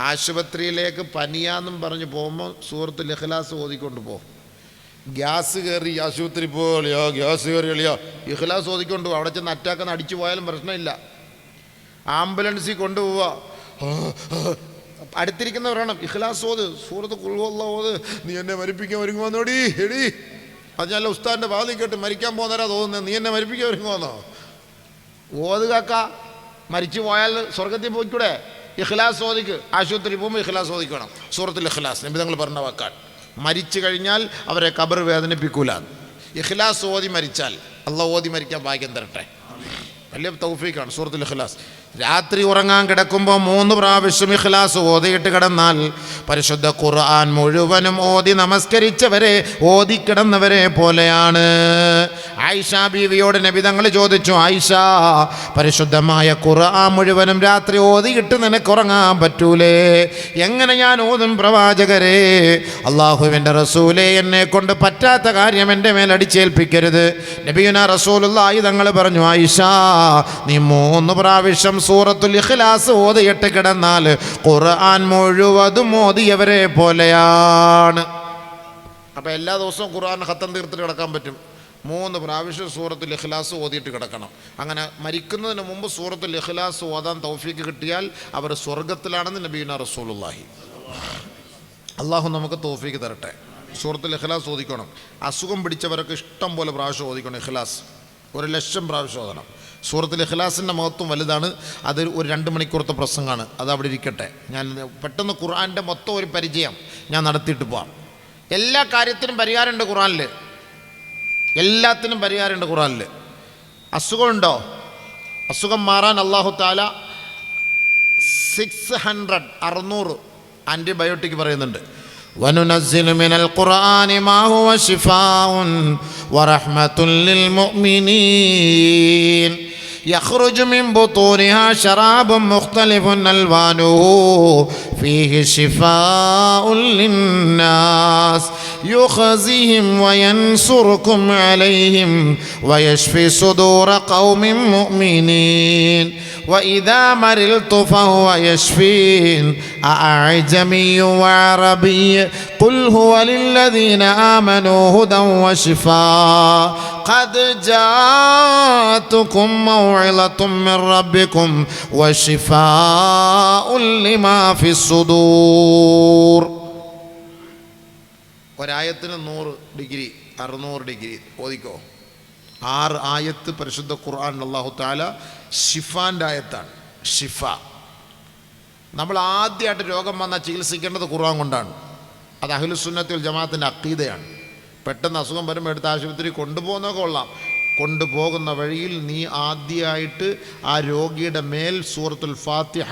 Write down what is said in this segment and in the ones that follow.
ആശുപത്രിയിലേക്ക് പനിയാന്നും പറഞ്ഞ് പോകുമ്പോൾ സുഹൃത്ത് ലഹ്ലാസ് ഓതിക്കൊണ്ട് പോകും. ഗ്യാസ് കയറി ആശുപത്രി പോലെയോ ഗ്യാസ് കയറിയോ ഇഹ്ലാസ് ഓതിക്കൊണ്ട് പോകും. അവിടെ ചെന്ന് അറ്റാക്കെന്ന് അടിച്ചു പോയാലും പ്രശ്നമില്ല. ആംബുലൻസിൽ കൊണ്ടുപോവുക. അടുത്തിരിക്കുന്നവരാണ്. ഇഖ്ലാസ് ഓത്. സൂറത്ത് കുൾവല്ല ഓത്. നീ എന്നെ മരിപ്പിക്കാൻ ഒരുങ്ങുവന്നോടി? എടി. അത് ഞാൻ ഉസ്താദിന്റെ വാതിൽ കേട്ട് മരിക്കാൻ പോകുന്നവരാ തോന്നുന്നത് നീ എന്നെ മരിപ്പിക്കാൻ ഒരുങ്ങുവന്നോ? ഓത് കാക്ക. മരിച്ചു പോയാൽ സ്വർഗത്തിൽ പോയിക്കൂടെ? ഇഖ്ലാസ് ഓതിക്ക്. ആശുപത്രി പോകുമ്പോൾ ഇഖ്ലാസ് ചോദിക്കണം സൂറത്തിൽ ഇഖ്ലാസ്. നബി തങ്ങൾ പറഞ്ഞ വാക്കാൾ മരിച്ചു കഴിഞ്ഞാൽ അവരെ കബർ വേദനിപ്പിക്കൂല. ഇഖ്ലാസ് ഓതി മരിച്ചാൽ അള്ള ഓതി മരിക്കാൻ ഭാഗ്യം തരട്ടെ. വലിയ തൗഫീഖാണ് സൂറത്തുൽ ഇഖ്ലാസ്. രാത്രി ഉറങ്ങാൻ കിടക്കുമ്പോൾ മൂന്ന് പ്രാവശ്യം ഇഖ്ലാസ് ഓതിയിട്ട് കിടന്നാൽ പരിശുദ്ധ ഖുർആൻ മുഴുവനും ഓതി നമസ്കരിച്ചവരെ ഓതി കിടന്നവരെ പോലെയാണ്. ആയിഷ ബീവിയോട് നബിതങ്ങൾ ചോദിച്ചു ആയിഷ പരിശുദ്ധമായ ഖുർആൻ മുഴുവനും രാത്രി ഓതിയിട്ട് നിനക്ക് ഉറങ്ങാൻ പറ്റൂലേ? എങ്ങനെ ഞാൻ ഓതും പ്രവാചകരെ? അള്ളാഹുവിന്റെ റസൂലെ എന്നെ കൊണ്ട് പറ്റാത്ത കാര്യം എന്റെ മേൽ അടിച്ചേൽപ്പിക്കരുത്. നബിയുന റസൂലുള്ള ആയുധങ്ങൾ പറഞ്ഞു ആയിഷ നീ മൂന്ന് പ്രാവശ്യം സൂറത്തുൽ ഇഖ്ലാസ് ഓതിയിട്ട് കിടന്നാൽ ഖുർആൻ മുഴുവതും ഓതിയവരെ പോലെയാണ്. അപ്പോൾ എല്ലാ ദിവസവും ഖുർആൻ ഖത്തം തീർത്തിട്ട് കിടക്കാൻ പറ്റും. മൂന്ന് പ്രാവശ്യം സൂറത്തുൽ ഇഖ്ലാസ് ഓതിയിട്ട് കിടക്കണം. അങ്ങനെ മരിക്കുന്നതിന് മുമ്പ് സൂറത്തുൽ ഇഖ്ലാസ് ഓതാൻ തൗഫീക്ക് കിട്ടിയാൽ അവർ സ്വർഗത്തിലാണെന്ന് നബീന റസൂലുള്ളാഹി. അള്ളാഹു നമുക്ക് തോഫീക്ക് തരട്ടെ. സൂറത്തുൽ ഇഖ്ലാസ് ഓതിക്കണം. അസുഖം പിടിച്ചവരൊക്കെ ഇഷ്ടം പോലെ പ്രാവശ്യം ഓതിക്കണം ഇഖ്ലാസ്. ഒരു ലക്ഷം പ്രാവശ്യം ഓതണം. സൂറത്തുൽ ഇഖ്ലാസിൻ്റെ മഹത്വം വലുതാണ് അത് ഒരു രണ്ട് മണിക്കൂറത്തെ പ്രസംഗമാണ് അത് അവിടെ ഇരിക്കട്ടെ ഞാൻ പെട്ടെന്ന് ഖുർആൻ്റെ മൊത്തം ഒരു പരിചയം ഞാൻ നടത്തിയിട്ട് പോവാം എല്ലാ കാര്യത്തിനും പരിഹാരമുണ്ട് ഖുർആനിൽ എല്ലാത്തിനും പരിഹാരമുണ്ട് ഖുർആനിൽ അസുഖമുണ്ടോ അസുഖം മാറാൻ അള്ളാഹു താല സിക്സ് ഹൺഡ്രഡ് അറുന്നൂറ് ആൻറ്റിബയോട്ടിക് പറയുന്നുണ്ട് وننزل من القرآن ما هو شفاء ورحمة للمؤمنين يخرج من بطونها شراب مختلف ألوانه. فيه شفاء للناس. يخزيهم وينصركم عليهم ويشفي صدور قوم مؤمنين. وإذا مرضت فهو يشفين أعجمي وعربي قل هو للذين آمنوا هدى وشفاء قد جاءتكم موعظة من ربكم وشفاء لما في الصدور ഒരായത്തിന് നൂറ് ഡിഗ്രി അറുന്നൂറ് ഡിഗ്രി ഓദിക്കോ ആറ് ആയത്ത് പരിശുദ്ധ ഖുർആൻ അള്ളാഹു താല ഷിഫാന്റെ ആയത്താണ് ഷിഫ നമ്മൾ ആദ്യമായിട്ട് രോഗം വന്നാൽ ചികിത്സിക്കേണ്ടത് ഖുർആൻ കൊണ്ടാണ്. അത് അഹിലുസുന്നത്തിൽ ജമാഅത്തിന്റെ അക്കീതയാണ്. പെട്ടെന്ന് അസുഖം വരുമ്പോൾ എടുത്ത് ആശുപത്രി കൊണ്ടുപോകുന്നതൊക്കെ കൊള്ളാം. കൊണ്ടുപോകുന്ന വഴിയിൽ നീ ആദ്യമായിട്ട് ആ രോഗിയുടെ മേൽ സൂറത്തുൽ ഫാത്തിഹ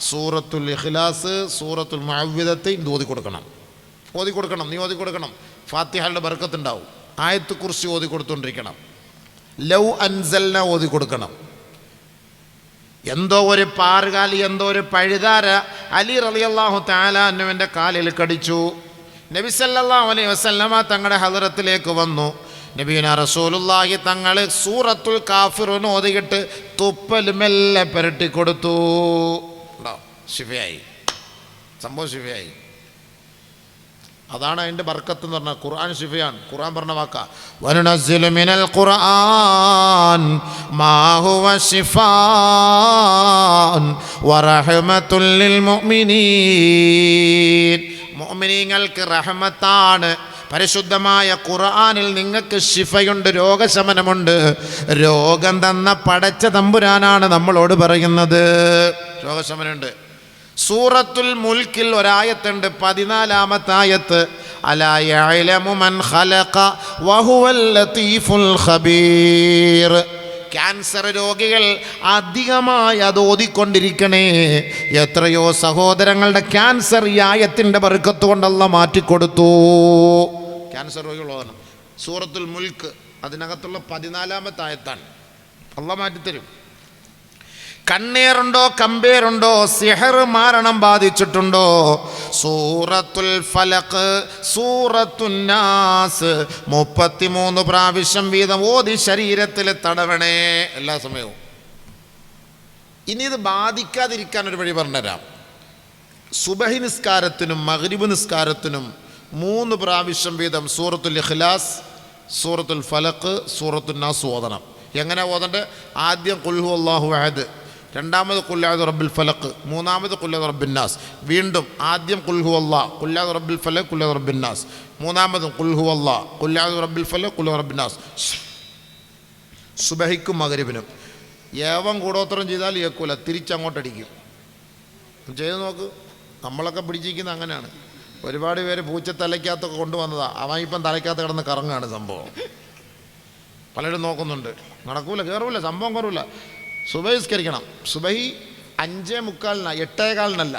സൂറത്തുൽ ഇഖ്ലാസ് സൂറത്തുൽ മഅവ്വിദത്തെ ഓതി കൊടുക്കണം ഓതി കൊടുക്കണം നീ ഓതി കൊടുക്കണം ഫാത്തിഹയുടെ ബർക്കത്തുണ്ടാവും. ആയത്ത് കുറിച്ച് ഓതി കൊടുത്തുകൊണ്ടിരിക്കണം ലവ് അൻസലിനെ ഓതി കൊടുക്കണം എന്തോ ഒരു പാറുകാലി എന്തോ ഒരു പഴുതാര അലി റളിയല്ലാഹു താലാന്നുവിന്റെ കാലിൽ കടിച്ചു. നബി സല്ലല്ലാഹു അലൈഹി വസല്ലമ തങ്ങളുടെ ഹദറത്തിലേക്ക് വന്നു. നബീന റസൂലുല്ലാഹി തങ്ങൾ സൂറത്തുൽ കാഫിറുന്ന് ഓതിയിട്ട് തുപ്പൽ മെല്ലെ പുരട്ടിക്കൊടുത്തു ശിഫയായി. സംഭവം ശിഫയായി. അതാണ് അതിന്റെ ബർക്കത്ത് എന്ന് പറഞ്ഞാൽ ഖുർആൻ ശിഫയാണ് ഖുർആൻ പറഞ്ഞ വാക്ക. വനുനസ്സിലു മിനൽ ഖുർആൻ മാ ഹുവ ശിഫാൻ വറഹ്മത്തുൽ ലിൽ മുഅ്മിനീൻ. മുഅ്മിനീങ്ങൾക്ക് റഹ്മത്താണ്. പരിശുദ്ധമായ ഖുർആാനിൽ നിങ്ങൾക്ക് ശിഫയുണ്ട് രോഗശമനമുണ്ട്. രോഗം തന്ന പടച്ച തമ്പുരാനാണ് നമ്മളോട് പറയുന്നത്. രോഗശമനമുണ്ട്. സൂറത്തുൽ മുൽക്കിൽ ഒരായത്തുണ്ട് പതിനാലാമത്തെ ആയത്ത് ഖബീർ. ക്യാൻസർ രോഗികൾ അധികമായി അത് ഓതിക്കൊണ്ടിരിക്കണേ. എത്രയോ സഹോദരങ്ങളുടെ ക്യാൻസർ ഈ ആയത്തിന്റെ പെറുക്കത്ത് കൊണ്ടല്ല മാറ്റിക്കൊടുത്തു. ക്യാൻസർ ഓതണം സൂറത്തുൽ മുൽക്ക് അതിനകത്തുള്ള പതിനാലാമത്തെ ആയത്താണ് അള്ള മാറ്റിത്തരും. കണ്ണീറുണ്ടോ കമ്പേറുണ്ടോ സിഹർ മാരണം ബാധിച്ചിട്ടുണ്ടോ? സൂറത്തുൽ ഫലക്ക് സൂറത്തുന്നാസ് മുപ്പത്തിമൂന്ന് പ്രാവശ്യം വീതം ഓതി ശരീരത്തിൽ തടവണേ. എല്ലാ സമയവും. ഇനി ഇത് ബാധിക്കാതിരിക്കാൻ ഒരു വഴി പറഞ്ഞുതരാം. സുബഹി നിസ്കാരത്തിനും മഗ്രിബ് നിസ്കാരത്തിനും മൂന്ന് പ്രാവശ്യം വീതം സൂറത്തുൽ ഇഖ്ലാസ് സൂറത്തുൽ ഫലക്ക് സൂറത്തുൽ നാസ് ഓതണം. എങ്ങനെ ഓതണ്ടേ? ആദ്യം കുൽഹു അള്ളാഹു അഹദ്. രണ്ടാമത് കുല്ലാദ് റബ്ബിൽ ഫലക്ക് മൂന്നാമത് കുല്ലാദ് റബ്ബിന്നാസ് വീണ്ടും ആദ്യം കുൽഹു അള്ളാ കുല്ലാദ് റബ്ബിൽ ഫലക്ക് കുല്ലാദ് റബ്ബിന്നാസ് മൂന്നാമതും കുൽഹു അള്ളാ കുല്ലാദ് റബ്ബിൽ ഫലക്ക് കുല്ലാദ് റബ്ബിന്നാസ് സുബഹിക്കും മകരിബിനും ഏവം കൂടോത്രം ചെയ്താൽ ഏക്കൂല തിരിച്ചങ്ങോട്ടടിക്കും. ചെയ്ത് നോക്ക് നമ്മളൊക്കെ പിടിച്ചിരിക്കുന്ന അങ്ങനെയാണ്. ഒരുപാട് പേര് പൂച്ച തലയ്ക്കകത്തൊക്കെ കൊണ്ടുവന്നതാ. അവൻ ഇപ്പം തലയ്ക്കകത്ത് കിടന്ന് കറങ്ങാണ് സംഭവം. പലരും നോക്കുന്നുണ്ട്. നടക്കൂല കയറൂല സംഭവം കയറൂല സുബഹിസ്കരിക്കണം. സുബഹി അഞ്ചേ മുക്കാലിന എട്ടേകാലിനല്ല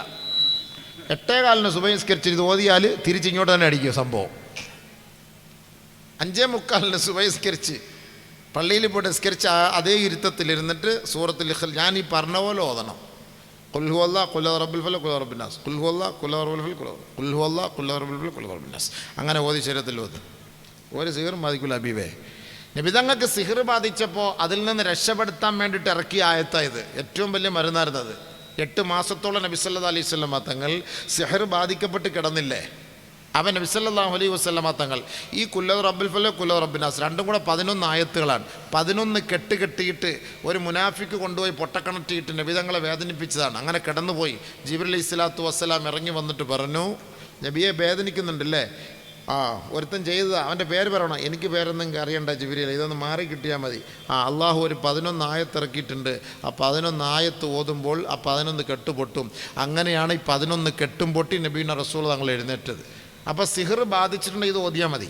എട്ടേകാലിന് സുബഹിസ്കരിച്ച് ഇത് ഓതിയാൽ തിരിച്ചിങ്ങോട്ട് തന്നെ അടിക്കും സംഭവം. അഞ്ചേ മുക്കാലിന് സുബഹിസ്കരിച്ച് പള്ളിയിൽ പോയിട്ട് സ്കരിച്ച് അതേ ഇരുത്തത്തിലിരുന്നിട്ട് സൂറത്തിൽ ഞാൻ ഈ പറഞ്ഞ പോലെ ഓതണം. കുൽഹുവല്ല കുല്ല റബ്ബുൽ ഫല കുല റബ്ബിനാസ് കുൽഹുവല്ല കുല്ല റബ്ബുൽ ഫൽ കുല കുൽഹുവല്ല കുല്ല റബ്ബുൽ ഫൽ കുല റബ്ബിനാസ് അങ്ങനെ ഓതി ശരീരത്തിൽ ഓതി. ഒരു സീറും ബാധിക്കില്ല അബീബേ നബിതങ്ങൾക്ക് സിഹർ ബാധിച്ചപ്പോൾ അതിൽ നിന്ന് രക്ഷപ്പെടുത്താൻ വേണ്ടിയിട്ട് ഇറക്കിയ ആയത്തായത് ഏറ്റവും വലിയ മരുന്നായിരുന്നത് എട്ട് മാസത്തോളം നബി സല്ലാ അലൈഹി സ്വലമ തങ്ങൾ സിഹർ ബാധിക്കപ്പെട്ട് കിടന്നില്ലേ? അവൻ നബി സല്ലല്ലാഹു അലൈഹി വസല്ലമ തങ്ങൾ ഈ കുല്ല റബ്ബുൽ ഫല കുല്ല റബ്ബിനാസ് രണ്ടും കൂടെ പതിനൊന്ന് ആയത്തുകളാണ്. പതിനൊന്ന് കെട്ട് കെട്ടിയിട്ട് ഒരു മുനാഫിക്ക് കൊണ്ടുപോയി പൊട്ടക്കണറ്റിയിട്ട് നബിതങ്ങളെ വേദനിപ്പിച്ചതാണ്. അങ്ങനെ കിടന്നുപോയി. ജിബിർ അലൈഹി സ്വലാത്തു വസ്സലാം ഇറങ്ങി വന്നിട്ട് പറഞ്ഞു നബിയെ വേദനിക്കുന്നുണ്ടല്ലേ? ആ ഒരുത്തൻ ചെയ്തതാണ് അവന്റെ പേര് പറയണം. എനിക്ക് പേരൊന്നും അറിയണ്ട ജിബിരിയിൽ ഇതൊന്ന് മാറി കിട്ടിയാൽ മതി. ആ അള്ളാഹു ഒരു പതിനൊന്ന് ആയത്ത് ഇറക്കിയിട്ടുണ്ട് ആ പതിനൊന്ന് ആയത്ത് ഓതുമ്പോൾ ആ പതിനൊന്ന് കെട്ടുപൊട്ടും. അങ്ങനെയാണ് ഈ പതിനൊന്ന് കെട്ടും പൊട്ടി നബീന റസൂൾ തങ്ങൾ എഴുന്നേറ്റത്. അപ്പോൾ സിഹർ ബാധിച്ചിട്ടുണ്ടെങ്കിൽ ഇത് ഓതിയാൽ മതി.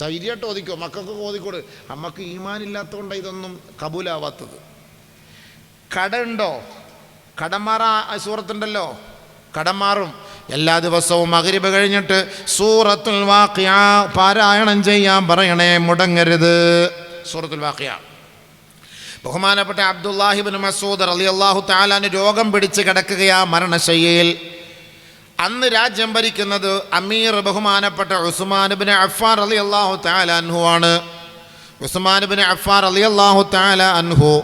ധൈര്യമായിട്ട് ഓതിക്കോ. മക്കൾക്കൊക്കെ ഓതിക്കോട്. അമ്മയ്ക്ക് ഈമാനില്ലാത്തതുകൊണ്ട് ഇതൊന്നും കബൂലാവാത്തത്. കട ഉണ്ടോ കടമാറ സൂറത്തുണ്ടല്ലോ? കടം മാറും. എല്ലാ ദിവസവും മകരിബ് കഴിഞ്ഞിട്ട് സൂറത്തുൽ വാഖിയ പാരായണം ചെയ്യാൻ പറയണേ മുടങ്ങരുത്. സൂറത്തുൽ വാഖിയ. ബഹുമാനപ്പെട്ട അബ്ദുല്ലാഹിബിൻ മസൂദ് അലി അള്ളാഹു താലാന് രോഗം പിടിച്ച് കിടക്കുകയാ മരണശയ്യയിൽ. അന്ന് രാജ്യം ഭരിക്കുന്നത് അമീർ ബഹുമാനപ്പെട്ട ഉസ്മാനുബിൻ അഫാർ അലി അള്ളാഹു താല അൻഹു ആണ്. ഉസ്മാനുബിൻ അഫാർ അലി അള്ളാഹു താല അൻഹു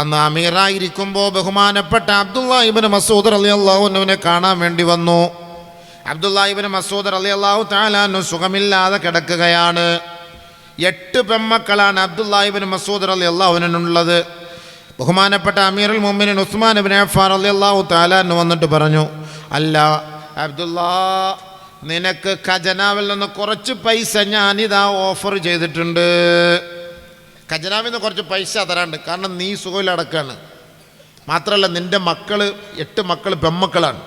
അന്ന് അമീറായിരിക്കുമ്പോൾ ബഹുമാനപ്പെട്ട അബ്ദുല്ലാഹിബിൻ മസൂദർ അലി അള്ളാഹുനുവിനെ കാണാൻ വേണ്ടി വന്നു. അബ്ദുല്ലാഹിബിൻ മസൂദർ അലി അള്ളാഹു താലാനു സുഖമില്ലാതെ കിടക്കുകയാണ്. എട്ട് പെമ്മക്കളാണ് അബ്ദുല്ലാഹിബിൻ മസൂദർ അലി അള്ളാഹുനുള്ളത് ബഹുമാനപ്പെട്ട അമീറുൽ മുമ്മിനിൻ ഉസ്മാൻ ബിൻ അഫാർ അലി അള്ളാഹു താലാനു വന്നിട്ട് പറഞ്ഞു അല്ല അബ്ദുല്ലാ നിനക്ക് ഖജനാവിൽ നിന്ന് കുറച്ച് പൈസ ഞാനിതാ ഓഫർ ചെയ്തിട്ടുണ്ട്. ഖജനാവിൽ നിന്ന് കുറച്ച് പൈസ തരാണ്ട്. കാരണം നീ സുഖമില്ലടക്കാണ് മാത്രമല്ല നിന്റെ മക്കൾ എട്ട് മക്കൾ പെമ്മക്കളാണ്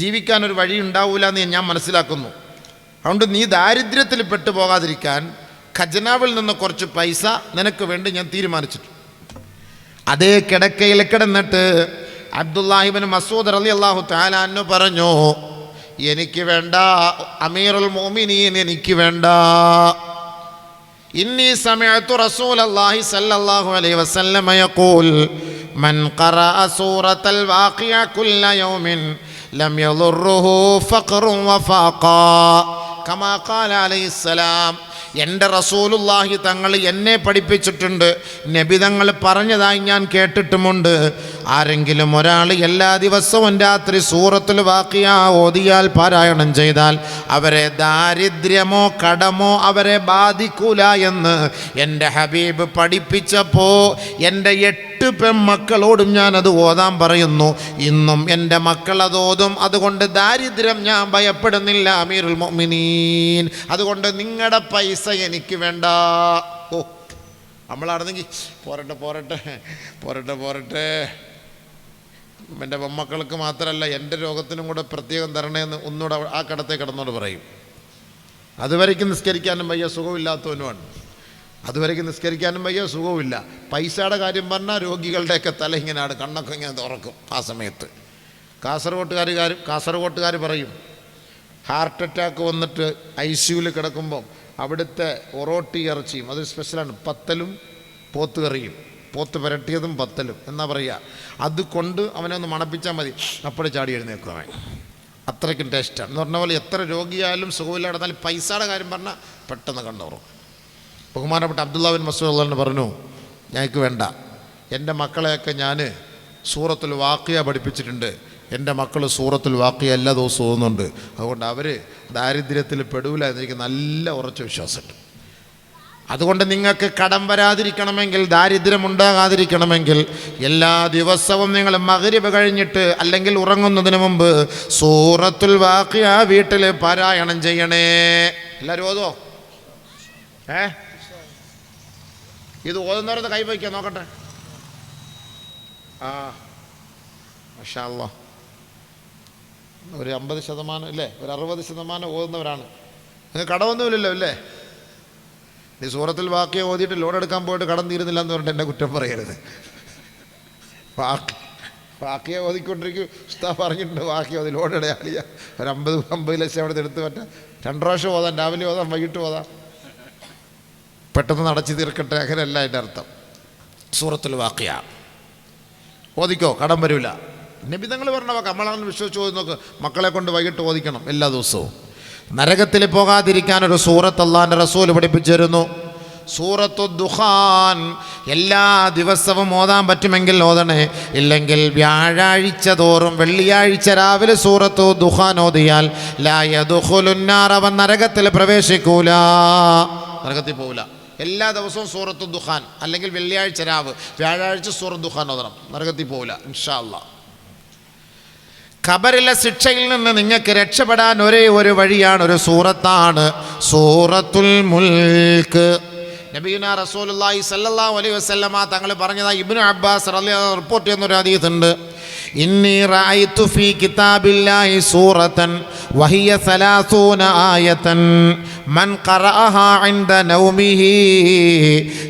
ജീവിക്കാൻ ഒരു വഴി ഉണ്ടാവില്ല എന്ന് ഞാൻ മനസ്സിലാക്കുന്നു. അതുകൊണ്ട് നീ ദാരിദ്ര്യത്തിൽ പെട്ടു പോകാതിരിക്കാൻ ഖജനാവിൽ നിന്ന് കുറച്ച് പൈസ നിനക്ക് വേണ്ടി ഞാൻ തീരുമാനിച്ചിട്ടു. അതേ കിടക്കയിൽ കിടന്നിട്ട് അബ്ദുല്ലാഹിബിൻ മസൂദ് അലി അള്ളാഹു താലാന്നു പറഞ്ഞു എനിക്ക് വേണ്ട അമീറുൽ മോമിനീൻ എനിക്ക് വേണ്ട. إني سمعت رسول الله صلى الله عليه وسلم يقول من قرأ سورة الباقية كل يوم لم يضره فقر وفاقا كما قال عليه السلام എന്റെ റസൂലുല്ലാഹി തങ്ങൾ എന്നെ പഠിപ്പിച്ചിട്ടുണ്ട്. നബി തങ്ങൾ പറഞ്ഞതായി ഞാൻ കേട്ടിട്ടുമുണ്ട്. ആരെങ്കിലും ഒരാൾ എല്ലാ ദിവസവും രാത്രി സൂറത്തിൽ വാക്കിയ ഓതിയാൽ പാരായണം ചെയ്താൽ അവരെ ദാരിദ്ര്യമോ കടമോ അവരെ ബാധിക്കൂല എന്ന് എന്റെ ഹബീബ് പഠിപ്പിച്ചപ്പോൾ എന്റെ എട്ട് പെൺമക്കളോടും ഞാനത് ഓതാൻ പറയുന്നു. ഇന്നും എന്റെ മക്കൾ അത് അതുകൊണ്ട് ദാരിദ്ര്യം ഞാൻ ഭയപ്പെടുന്നില്ല അമീറുൽ മൊമിനീൻ അതുകൊണ്ട് നിങ്ങളുടെ പൈസ എനിക്ക് വേണ്ട. ഓ നമ്മളാണെന്നെങ്കിൽ പോരട്ടെ പോരട്ടെ പോരട്ടെ പോരട്ടെ. എന്റെ പെമ്മക്കൾക്ക് മാത്രമല്ല എന്റെ രോഗത്തിനും കൂടെ പ്രത്യേകം തരണേന്ന് ഒന്നുകൂടെ ആ കടത്തെ കിടന്നോട് പറയും. അതുവരയ്ക്ക് നിസ്കരിക്കാനും വയ്യ സുഖമില്ലാത്തവനുമാണ്. അതുവരയ്ക്ക് നിസ്കരിക്കാനും വയ്യ സുഖവുമില്ല. പൈസയുടെ കാര്യം പറഞ്ഞാൽ രോഗികളുടെയൊക്കെ തല ഇങ്ങനെയാണ് കണ്ണൊക്കെ ഇങ്ങനെ തുറക്കും ആ സമയത്ത്. കാസർഗോട്ടുകാർ കാസർഗോട്ടുകാർ പറയും ഹാർട്ട് അറ്റാക്ക് വന്നിട്ട് ഐ സിയുവിൽ കിടക്കുമ്പം അവിടുത്തെ ഒറോട്ടി ഇറച്ചിയും അത് സ്പെഷ്യലാണ് പത്തലും പോത്തുകറിയും പോത്ത് പുരട്ടിയതും പത്തലും. എന്നാ പറയുക അത് കൊണ്ട് അവനെ ഒന്ന് മണപ്പിച്ചാൽ മതി. അപ്പോഴേ ചാടി എഴുന്നേക്കും അവൻ. അത്രയ്ക്കും ടേസ്റ്റാണ്. എന്ന് പറഞ്ഞ പോലെ എത്ര രോഗിയായാലും സുഖമില്ലാതെ പൈസയുടെ കാര്യം പറഞ്ഞാൽ പെട്ടെന്ന് കണ്ടോറും ബഹുമാനപ്പെട്ട അബ്ദുല്ലാബിൻ മസൂദ് അള്ളഹാൻ പറഞ്ഞു ഞങ്ങൾക്ക് വേണ്ട. എന്റെ മക്കളെയൊക്കെ ഞാൻ സൂറത്തിൽ വാക്കിയ പഠിപ്പിച്ചിട്ടുണ്ട്. എന്റെ മക്കൾ സൂറത്തുൽ വാക്കിയ എല്ലാ ദിവസവും തോന്നുന്നുണ്ട് അതുകൊണ്ട് അവർ ദാരിദ്ര്യത്തിൽ പെടൂല എന്നെനിക്ക് നല്ല ഉറച്ച വിശ്വാസമുണ്ട്. അതുകൊണ്ട് നിങ്ങൾക്ക് കടം വരാതിരിക്കണമെങ്കിൽ ദാരിദ്ര്യം ഉണ്ടാകാതിരിക്കണമെങ്കിൽ എല്ലാ ദിവസവും നിങ്ങൾ മകരിവ് കഴിഞ്ഞിട്ട് അല്ലെങ്കിൽ ഉറങ്ങുന്നതിന് മുമ്പ് സൂറത്തുൽ വാക്കിയ വീട്ടിൽ പാരായണം ചെയ്യണേ. എല്ലാവരും ഓതോ? ഏ? ഇത് ഓതുന്നവരത് കൈവയ്ക്കാം നോക്കട്ടെ. ആ മാഷാ അല്ലാ ഒരു അമ്പത് ശതമാനം ഇല്ലേ? ഒരു അറുപത് ശതമാനം ഓതുന്നവരാണ്. നിങ്ങൾ കടമൊന്നുമില്ലല്ലോ അല്ലേ നീ സൂറത്തിൽ ബാക്കി ഓതിയിട്ട് ലോൺ എടുക്കാൻ പോയിട്ട് കടം തീരുന്നില്ല എന്ന് പറഞ്ഞിട്ട് എന്നെ കുറ്റം പറയരുത്. ബാക്കി വാക്കിയെ ഓതിക്കൊണ്ടിരിക്കും. ഉസ്താ പറഞ്ഞിട്ടുണ്ട് വാക്കി ഓതി ലോൺ ഇടയാളിയ ഒരു അമ്പത് അമ്പത് ലക്ഷം അവിടെ എടുത്ത് പറ്റാം രണ്ട് പ്രാവശ്യം ഓതാം രാവിലെ ഓതാം വൈകിട്ട് ഓതാം. പെട്ടെന്ന് നടച്ചു തീർക്കട്ടെ അങ്ങനെയല്ല അതിന്റെ അർത്ഥം. സൂറത്തുൽ വാക്കിയ ഓദിക്കോ? കടം വരില്ല നിബിധങ്ങൾ പറഞ്ഞ നമ്മളാണെന്ന് നമ്മളാണ് വിശ്വസിച്ച് ഓതി നോക്ക്. മക്കളെ കൊണ്ട് വൈകിട്ട് ഓദിക്കണം എല്ലാ ദിവസവും. നരകത്തിൽ പോകാതിരിക്കാൻ ഒരു സൂറത്ത് അള്ളാന്റെ റസൂൽ പഠിപ്പിച്ചിരുന്നു. സൂറത്തു ദുഹാൻ എല്ലാ ദിവസവും ഓതാൻ പറ്റുമെങ്കിൽ ഓതണേ. ഇല്ലെങ്കിൽ വ്യാഴാഴ്ച തോറും വെള്ളിയാഴ്ച രാവിലെ സൂറത്തു ദുഹാൻ ഓതിയാൽ ലായതുഹുലുന്നാർ അവൻ നരകത്തിൽ പ്രവേശിക്കൂല. നരകത്തിൽ പോവില്ല എല്ലാ ദിവസവും സൂറത്ത് ദുഹാൻ അല്ലെങ്കിൽ വെള്ളിയാഴ്ച രാവ് വ്യാഴാഴ്ച സൂറത്ത് ദുഹാൻ ഓതണം. നരകത്തിൽ പോവില്ല ഇൻഷാല്ല ഖബറിലെ ശിക്ഷയിൽ നിന്ന് നിങ്ങൾക്ക് രക്ഷപ്പെടാൻ ഒരേ ഒരു വഴിയാണ് ഒരു സൂറത്താണ്. സൂറത്തുൽ മുൽക്ക് നബീന റസൂലുള്ളാഹി സല്ലല്ലാഹു അലൈഹി വസല്ലമ തങ്ങൾ പറഞ്ഞതാ ഇബ്നു അബ്ബാസ് റളിയല്ലാഹു റിപ്പോർട്ട് ചെയ്യുന്ന ഒരു ഹദീസ് ഉണ്ട് ഇന്നി റഅയ്തു ഫീ കിതാബില്ലാഹി സൂറത്തൻ وهي ثلاثون آية. من قرأها عند نومه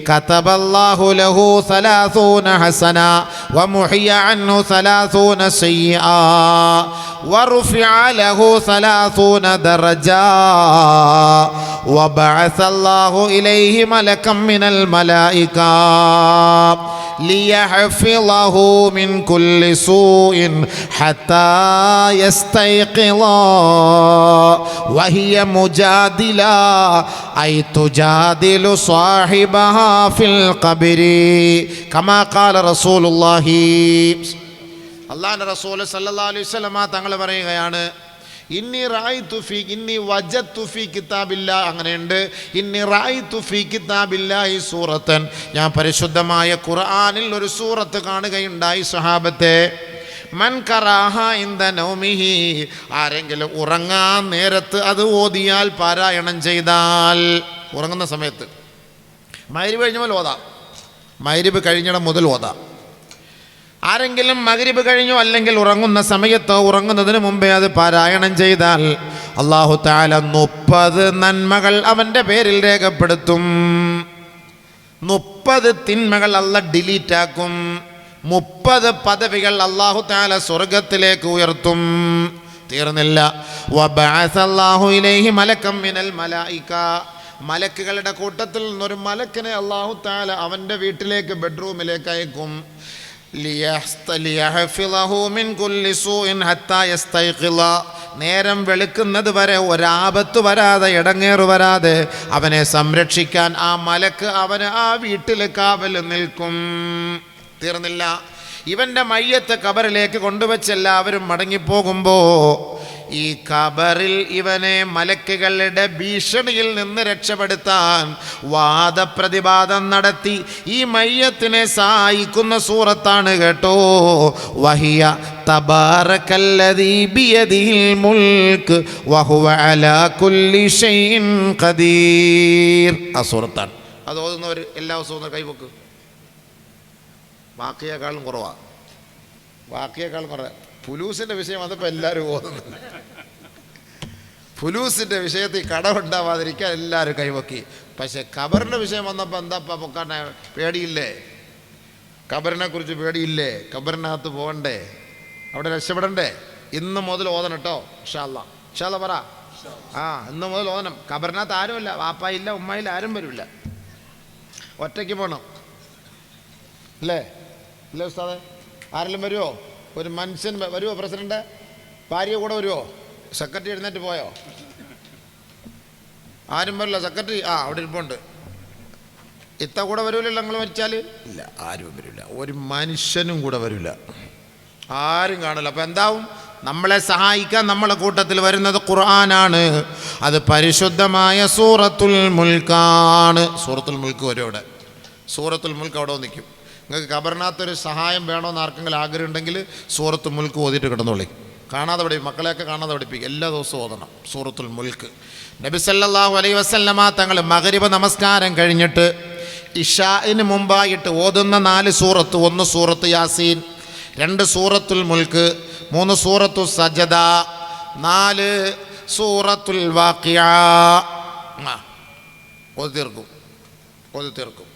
كتب الله له ثلاثون حسنا ومحي عنه ثلاثون سيئا ورفع له ثلاثون درجا وبعث الله إليه ملكا من الملائكة. ليحفظه من كل سوء حتى يستيقظ وهي مجادلة أي تجادل صاحبها في القبر كما قال رسول الله അള്ളാഹിൻ്റെ റസൂല് സല്ലല്ലാഹു അലൈഹി വസല്ലമ തങ്ങൾ പറയുകയാണ് ഇന്നി റായ് തുഫി ഇന്നി വജ തുഫി കിതാബില്ല അങ്ങനെയുണ്ട്. ഇന്നി റായ് തുഫി കിതാബില്ല ഈ സൂറത്തൻ ഞാൻ പരിശുദ്ധമായ ഖുർആാനിൽ ഒരു സൂറത്ത് കാണുകയുണ്ടായി സഹാബത്തെ. നൗമിഹി ആരെങ്കിലും ഉറങ്ങാൻ നേരത്ത് അത് ഓതിയാൽ പാരായണം ചെയ്താൽ. ഉറങ്ങുന്ന സമയത്ത്. മൈരിബ് കഴിഞ്ഞ മുതൽ ഓതാം. മൈരിബ് കഴിഞ്ഞിടം മുതൽ ഓതാം. ആരെങ്കിലും മകരിബ് കഴിഞ്ഞോ അല്ലെങ്കിൽ ഉറങ്ങുന്ന സമയത്തോ ഉറങ്ങുന്നതിന് മുമ്പേ അത് പാരായണം ചെയ്താൽ അള്ളാഹു താല മുപ്പത് നന്മകൾ അവന്റെ പേരിൽ രേഖപ്പെടുത്തും. മുപ്പത് തിന്മകൾ അല്ല ഡിലീറ്റ് ആക്കും. മുപ്പത് പദവികൾ അള്ളാഹു താല സ്വർഗത്തിലേക്ക് ഉയർത്തും. തീർന്നില്ല. മലക്കം മിനൽ മലായിക്ക മലക്കുകളുടെ കൂട്ടത്തിൽ നിന്നൊരു മലക്കിനെ അള്ളാഹു താല അവന്റെ വീട്ടിലേക്ക് ബെഡ്റൂമിലേക്ക് അയക്കും. നേരം വെളുക്കുന്നത് വരെ ഒരാപത്ത് വരാതെ ഇടങ്ങേറ് വരാതെ അവനെ സംരക്ഷിക്കാൻ ആ മലക്ക് അവന് ആ വീട്ടിൽ കാവൽ നിൽക്കും. തീർന്നില്ല. ഇവന്റെ മയ്യത്ത് കബറിലേക്ക് കൊണ്ടുവച്ച് എല്ലാവരും മടങ്ങിപ്പോകുമ്പോൾ ഈ കബറിൽ ഇവനെ മലക്കുകളുടെ ഭീഷണിയിൽ നിന്ന് രക്ഷപ്പെടുത്താൻ വാദപ്രതിവാദം നടത്തി ഈ മയ്യത്തിനെ സഹായിക്കുന്ന സൂറത്താണ് കേട്ടോ. വഹിയ മുൽക്ക് വഹുവ അലാ കുല്ലി ഖദീർ. ആ സൂറത്താണ്. എല്ലാ ദിവസവും കൈവക്ക് ബാക്കിയേക്കാളും കുറവാണ് വാക്കിയേക്കാളും കുറേ ഫുലൂസിന്റെ വിഷയം വന്നപ്പോൾ എല്ലാവരും ഓതുന്നുണ്ട് ഫുലൂസിന്റെ വിഷയത്തിൽ കടമുണ്ടാവാതിരിക്കാൻ എല്ലാവരും കൈവക്കി. പക്ഷേ ഖബറിന്റെ വിഷയം വന്നപ്പോൾ എന്താ പൊക്കാൻ പേടിയില്ലേ? ഖബറിനെ കുറിച്ച് പേടിയില്ലേ? ഖബറിനകത്ത് പോകണ്ടേ? അവിടെ രക്ഷപ്പെടണ്ടേ? ഇന്ന് മുതൽ ഓതണം കേട്ടോ ഇഷാല്ല ഇഷാല്ല പറ. ആ ഇന്ന് മുതൽ ഓതണം. ഖബറിനകത്ത് ആരുമില്ല വാപ്പായില്ല ഉമ്മയില്ല ആരും വരില്ല. ഒറ്റയ്ക്ക് പോകണം അല്ലേ? അല്ലേ ഉസ്താദെ? ആരെങ്കിലും വരുമോ ഒരു മനുഷ്യൻ വരുമോ പ്രസിഡന്റ്? ഭാര്യ കൂടെ വരുമോ സെക്രട്ടറി എഴുന്നേറ്റ് പോയോ? ആരും വരില്ല. സെക്രട്ടറി ആ അവിടെ ഇരിപ്പുണ്ട്. ഇത്ത കൂടെ വരൂലല്ലോ നിങ്ങൾ മരിച്ചാൽ ഇല്ല ആരും വരില്ല. ഒരു മനുഷ്യനും കൂടെ വരില്ല. ആരും കാണില്ല. അപ്പം എന്താവും? നമ്മളെ സഹായിക്കാൻ നമ്മളെ കൂട്ടത്തിൽ വരുന്നത് ഖുർആനാണ്. അത് പരിശുദ്ധമായ സൂറത്തുൽ മുൽക്കാണ്. സൂറത്തുൽ മുൽക്ക് വരും അവിടെ. സൂറത്തുൽ മുൽക്ക് അവിടെ നിൽക്കും നിങ്ങൾക്ക് ഖബറിനകത്തൊരു സഹായം വേണമെന്ന് ആർക്കെങ്കിലും ആഗ്രഹം ഉണ്ടെങ്കിൽ സൂറത്ത് മുൽക്ക് ഓതിയിട്ട് കിടന്നോളി. കാണാതെ പഠിപ്പി മക്കളെയൊക്കെ കാണാതെ പഠിപ്പിക്കും. എല്ലാ ദിവസവും ഓതണം സൂറത്തുൽ മുൽക്ക്. നബി സല്ലല്ലാഹു അലൈഹി വസല്ലമ തങ്ങൾ മകരിബ നമസ്കാരം കഴിഞ്ഞിട്ട് ഇഷാഇന് മുമ്പായിട്ട് ഓതുന്ന നാല് സൂറത്ത് ഒന്ന് സൂറത്ത് യാസീൻ രണ്ട് സൂറത്തുൽ മുൽക്ക് മൂന്ന് സൂറത്തു സജദ നാല് സൂറത്തുൽ വാക്കിയ ഓതി തീർക്കും. ഓതി തീർക്കും.